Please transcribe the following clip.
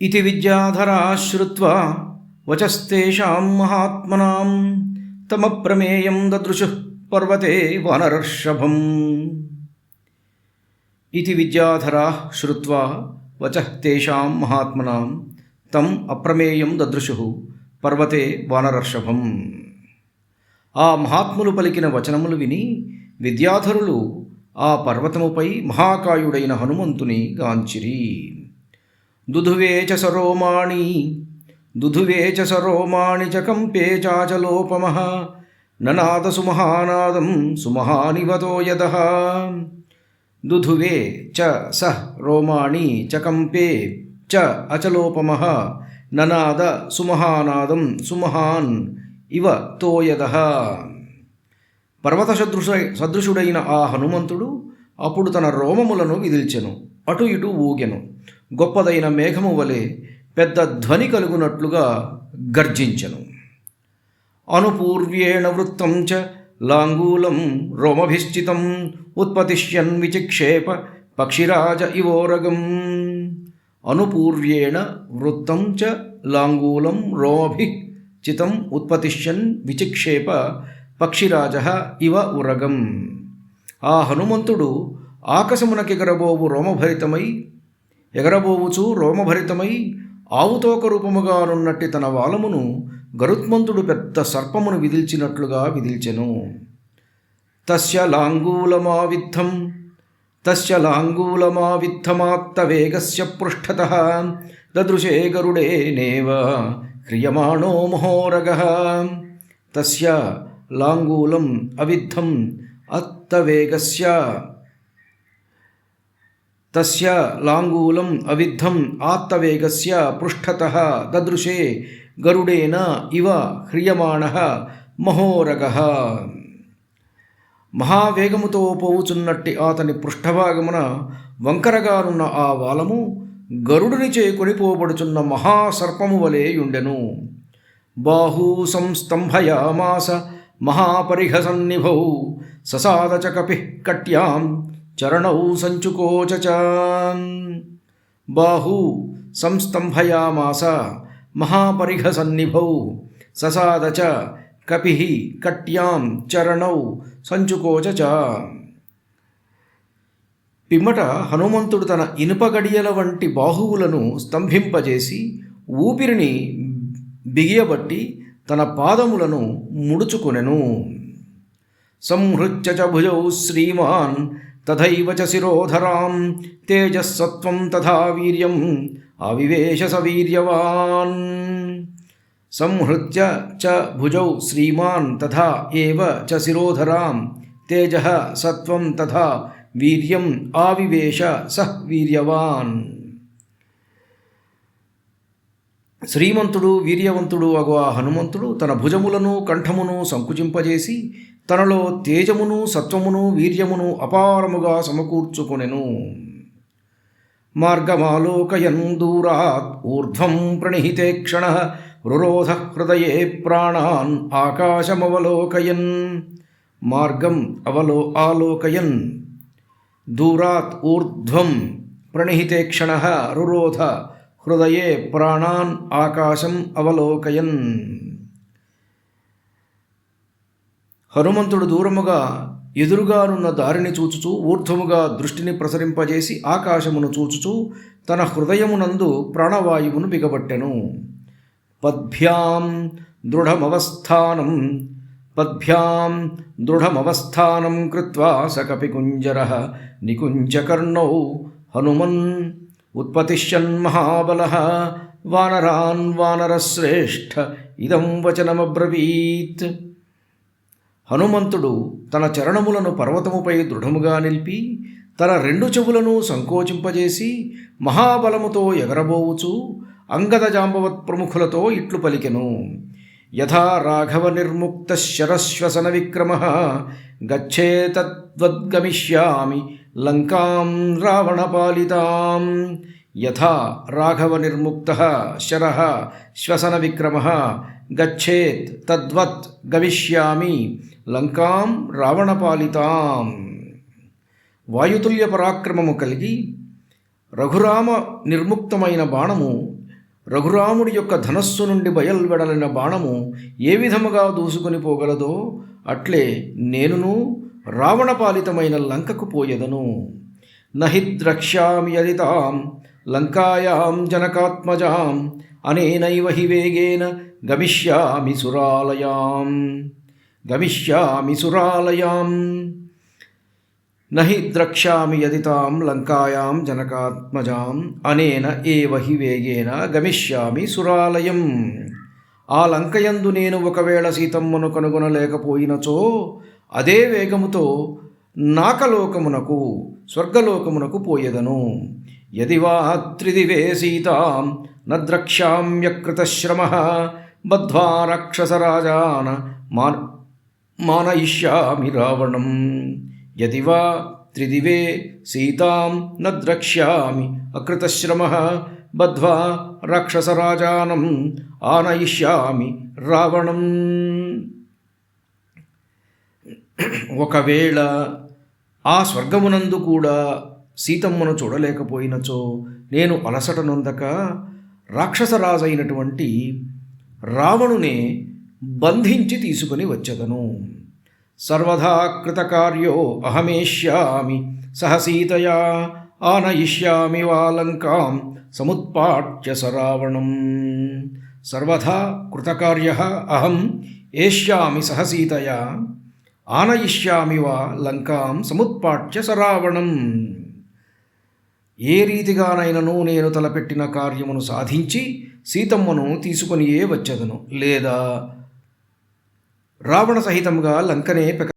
ఇది విద్యాధరా శ్రుత్వ వచస్తేషాం మహాత్మనాం తమ ప్రమేయం దదృశు పర్వతే వనర్షభం ఇది విద్యాధరా శ్రుత్వ వచ తేషాం మహాత్మనాం తం అప్రమేయం దదృశు పర్వతే వానరర్షభం ఆ మహాత్ములు పలికిన వచనములు విని విద్యాధరులు ఆ పర్వతముపై మహాకాయుడైన హనుమంతుని గాంచిరీ. దుధువే చ సరోమాణి దుధువే చ సరోమాణి చ కంపే చాచలోపమః ననాద సుమహానాదం సుమహానివతో యద దుధువే చ సహ రోమాణి చకంపే చ అచలోపమ ననాద సుమహానాదం సుమహాన్ ఇవ తోయద పర్వత సదృశ సదృశుడైన ఆ హనుమంతుడు అప్పుడు తన రోమములను విదిల్చెను అటు ఇటు ఊగెను. గొప్పదైన మేఘము వలె పెద్ద ధ్వని కలుగునట్లుగా గర్జించను. అనుపూర్వ్యేణ వృత్తం చ లాంగూలం రోమభిశ్చితం ఉత్పతిష్యన్ విచిక్షేప పక్షిరాజ ఇవోరగం అనుపూర్వ్యేణ వృత్తం చ లాంగూలం రోమభి చితం ఉత్పతిష్యన్ విచిక్షేప పక్షిరాజ ఇవ ఉరగం. ఆ హనుమంతుడు ఆకాశమునకెగరబోవు రోమభరితమై ఎగరబోవుచు రోమభరితమై ఆవుతోక రూపముగానున్నట్టి తన వాలమును గరుత్మంతుడు పెద్ద సర్పమును విదిల్చినట్లుగా విదిల్చెను. తస్య లాంగూలమావిద్ధం తస్య లాంగూలమావిద్ధమాత్తవేగస్య పృష్ఠత దదృశే గరుడేనేవ క్రియమాణో మహోరగ. తస్య లాంగూలం అవిద్ధం అత్తవేగస్య తస్య లాంగూలం అవిద్ధం ఆత్తవేగస్య పృష్ఠత దదృశే గరుడేన ఇవ హ్రియమాణ మహోరగ మహావేగముతో పోవుచున్నట్టి అతని పృష్ఠభాగమున వంకరగానున్న ఆ వాలము గరుడుని చే కొనిపోబడుచున్న మహాసర్పము వలె యుండెను. బాహూ సంస్తంభయామాస మహాపరిహసన్నిభౌ ససాద చ కట్యాం చరణౌ సంచుకోచ బాహు బాహూ సంస్తంభయామాస మహాపరిహసన్నిభౌ సన్నిభౌ ససాదచ కపిః కట్యాం చరణౌ సంచుకోచ పిమ్మట హనుమంతుడు తన ఇనుప గడియల వంటి బాహువులను స్తంభింపజేసి ఊపిరిని బిగియబట్టి తన పాదములను ముడుచుకొనెను. సంహృత్య చ భుజౌ శ్రీమాన్ తథైవ చ శిరోధరాం తేజస్సత్వం తథా వీర్యం అవివేశ సవీర్యవాన్ సంహృత్య చ భుజౌ శ్రీమాన్ తథా ఏవ చ శిరోధరాం తేజ సత్వం తథా వీర్యం ఆవివేశ స వీర్యవాన్. శ్రీమంతుడు వీర్యవంతుడు అగు ఆ హనుమంతుడు తన భుజములను కంఠమును సంకుచింపజేసి తనలో తేజమును సత్వమును వీర్యమును అపారముగా సమకూర్చుకొనెను. మార్గమాలోకయన్ దూరాత్ ఊర్ధ్వం ప్రణిహితే క్షణ రురోధ హృదయే ప్రాణాన్ ఆకాశమవలోకయన్. మార్గం అవలో ఆలోకయన్. దూరాత్ ఊర్ధ్వం ప్రణిహితే క్షణ రురోధ హృదయే ప్రాణాన్ ఆకాశం అవలోకయన్. హనుమంతుడు దూరముగా ఎదురుగానున్న దారిని చూచుచూ ఊర్ధ్వముగా దృష్టిని ప్రసరింపజేసి ఆకాశమును చూచుచూ తన హృదయమునందు ప్రాణవాయువును బిగబట్టెను. పద్భ్యాం దృఢమవస్థానం పద్భ్యాం దృఢమవస్థానం కృత్వా సకపికుంజర నికుంజకర్ణౌ హనుమన్ ఉత్పతిష్యన్ మహాబల వానరాన్ వానరశ్రేష్ఠ ఇదం వచనమబ్రవీత్. హనుమంతుడు తన చరణములను పర్వతముపై దృఢముగా నిలిపి తన రెండు చెవులను సంకోచింపజేసి మహాబలముతో ఎగరబోవుచు అంగద జాంబవత్ ప్రముఖులతో ఇట్లు పలికెను. యథా రాఘవ నిర్ముక్త శరశ్వసన విక్రమ గచ్చేతద్వద్గమిష్యామి లంకాం రావణపాలితాం యథా రాఘవ నిర్ముక్త శర శ్వసన విక్రమ గచ్చేత్ తద్వత్ గమిష్యామి లంకాం రావణపాలితాం. వాయుతుల్య పరాక్రమము కలిగి రఘురామ నిర్ముక్తమైన బాణము రఘురాముడి యొక్క ధనస్సు నుండి బయల్వెడలిన బాణము ఏ విధముగా దూసుకొని పోగలదో అట్లే నేనును రావణపాలితమైన లంకకు పోయెదను. నహి ద్రక్ష్యామి యదితాం లంకాయాం జనకాత్మజాం అనేనైవ హి వేగేన గమిష్యామి సురాలయాం గమిష్యామి సురాలయాం. నహి ద్రక్ష్యామి యది తాం లంకాయాం జనకాత్మజాం అనేన ఏవ హి వేగేన గమిష్యామి సురాలయం. ఆ లంకయందు నేను ఒకవేళ సీతమ్మను కనుగొనలేకపోయినచో అదే వేగముతో నాకలోకమునకు స్వర్గలోకమునకు పోయెదను. యది వా త్రిదివే సీతాం నద్రక్ష్యామ్యకృతశ్రమ బద్ధ్వా రాక్షసరాజాన మా మానయిష్యామి రావణం యది వా త్రిదివే సీతాం నద్రక్ష్యామి అకృతశ్రమ బద్ధ్వా రాక్షసరాజానం ఆనయిష్యామి రావణం ఒకవేళ ఆ స్వర్గమునందు కూడా సీతమ్మను చూడలేకపోయినచో నేను అలసట నొందక రాక్షసరాజైనటువంటి రావణునే బంధించి తీసుకొని వచ్చదను. సర్వదా కృతకార్యో అహమేష్యామి సహసీతయా ఆనయిష్యామి వాలంకాం సముత్పాట్య సరావణం సర్వదా కృతకార్య అహం ఏష్యామి సహసీతయా ఆనయిష్యామి వా లంకాం సముత్పాట్య సరావణం ఏ రీతిగానైనను నేను తలపెట్టిన కార్యమును సాధించి సీతమ్మను తీసుకొనియే వచ్చేదను. లేదా రావణ సహితంగా లంకనే పెక